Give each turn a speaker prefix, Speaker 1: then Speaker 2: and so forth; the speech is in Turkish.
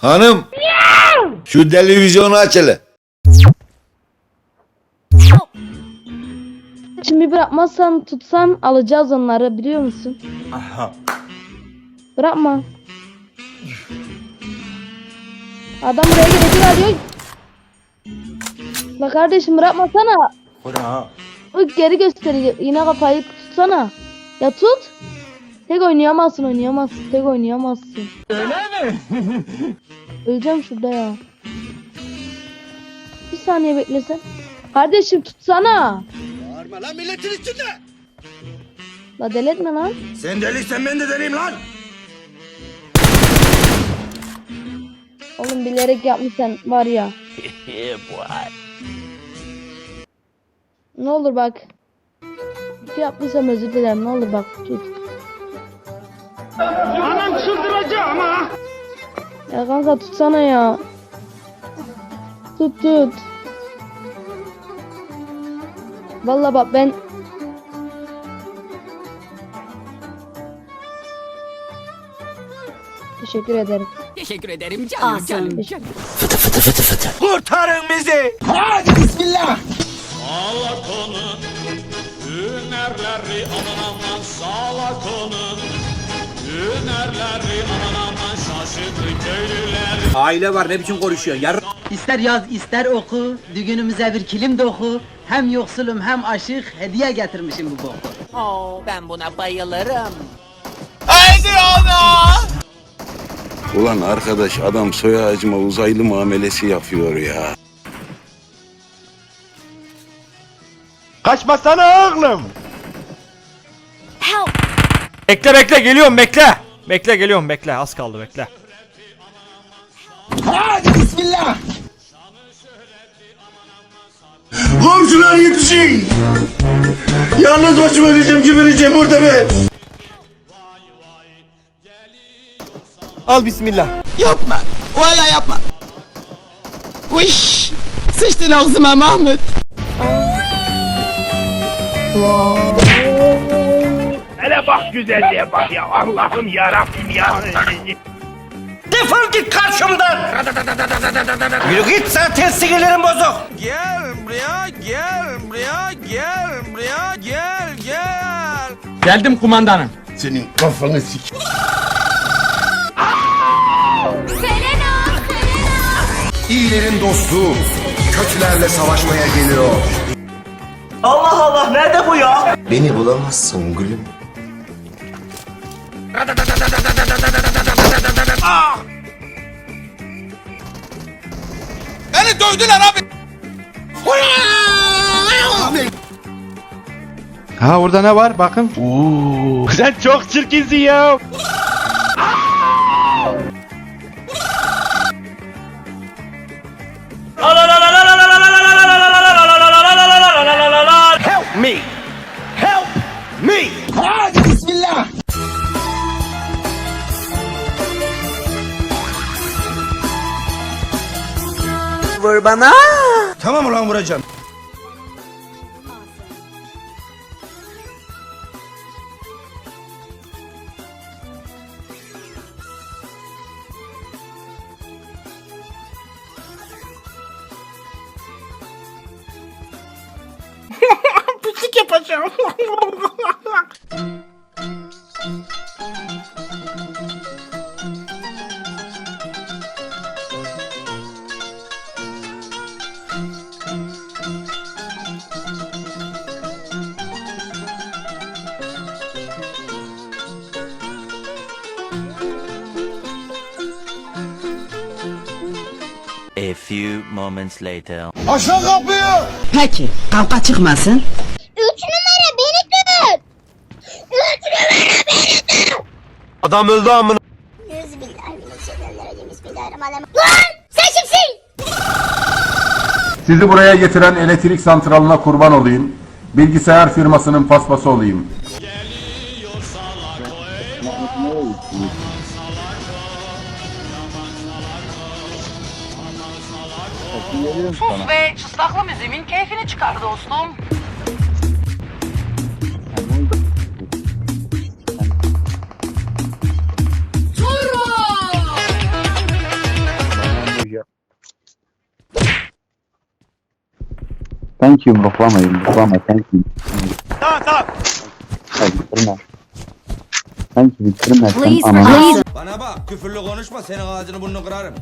Speaker 1: Hanım. Şu televizyonu aç hele.
Speaker 2: Şimdi bırakmazsan tutsan alacağız onları biliyor musun? Bırakma. Adam buraya gelecek arıyor. La kardeşim bırakmasana. Bak geri gösterecek. Yine kafayı tutsana. Ya tut. Tek oynayamazsın oynayamazsın. Tek oynayamazsın. Öyle mi? Öleceğim şurada ya. Bir saniye beklesen. Kardeşim tutsana.
Speaker 3: Bağırma lan milletin içinde.
Speaker 2: La deletme lan.
Speaker 3: Sen deliysen ben de deliyim lan.
Speaker 2: Oğlum bilerek yapmışsan var ya. ne olur bak. Bir şey yaptıysam özür dilerim. Ne olur bak tut.
Speaker 3: Anam çıldıracağım ha.
Speaker 2: Ya kanka tutsana ya. Tut tut. Vallahi bak ben Teşekkür ederim.
Speaker 4: Teşekkür ederim canım canım canım.
Speaker 3: Kurtarın bizi.
Speaker 5: Hünerleri
Speaker 6: Aile var ne biçim konuşuyor? Yar
Speaker 7: İster yaz ister oku, düğünümüze bir kilim doku. Hem yoksulum hem aşık, hediye getirmişim bu boku.
Speaker 4: Oo, ben buna bayılırım.
Speaker 8: Ulan arkadaş adam soy ağacıma uzaylı muamelesi yapıyor ya.
Speaker 3: Kaçmasana oğlum.
Speaker 9: Bekle bekle geliyorum bekle. Bekle geliyorum bekle az kaldı bekle.
Speaker 3: Komşular yetişin. Yalnız başıma diyeceğim ki vereceğim burada ben. Al bismillah.
Speaker 4: Yapma. Valla yapma. Uş. Sıçtın ağzıma Mahmut.
Speaker 3: Hele bak güzelliğe bak ya Allah'ım ya Rabbim ya.
Speaker 6: Defol git karşımdan. Yürü git zaten sinirlerim bozuk.
Speaker 5: Gel buraya gel buraya gel buraya gel gel
Speaker 6: Geldim kumandanım.
Speaker 3: Senin kafanı sik.
Speaker 10: İyilerin dostu, kötülerle savaşmaya geliyor.
Speaker 6: Allah Allah nerede bu ya?
Speaker 10: Beni bulamazsın gülüm.
Speaker 5: Dövdüler abi
Speaker 3: Ha orada ne var bakın. Sen çok çirkinsin ya.
Speaker 6: Help me. Help me.
Speaker 7: Vur bana.
Speaker 3: Tamam ulan vuracağım.
Speaker 11: A few moments later.
Speaker 3: Aşağı kapıyı.
Speaker 7: Peki, kavga çıkmasın.
Speaker 2: Üç numara beni tut. Üç numara beni tut.
Speaker 3: Adam öldü amına.
Speaker 2: Lan sen kimsin?
Speaker 10: Sizi buraya getiren elektrik santralına kurban olayım. Bilgisayar firmasının paspası olayım.
Speaker 4: Sus be, çıslaklı müziğimin keyfini çıkar dostum.
Speaker 6: Thank you, Buklama, Buklama, thank you.
Speaker 12: Tamam, tamam.
Speaker 6: Thank you, bitirme.
Speaker 13: Please,
Speaker 5: Bana bak, küfürlü konuşma, senin ağzını burnunu kırarım.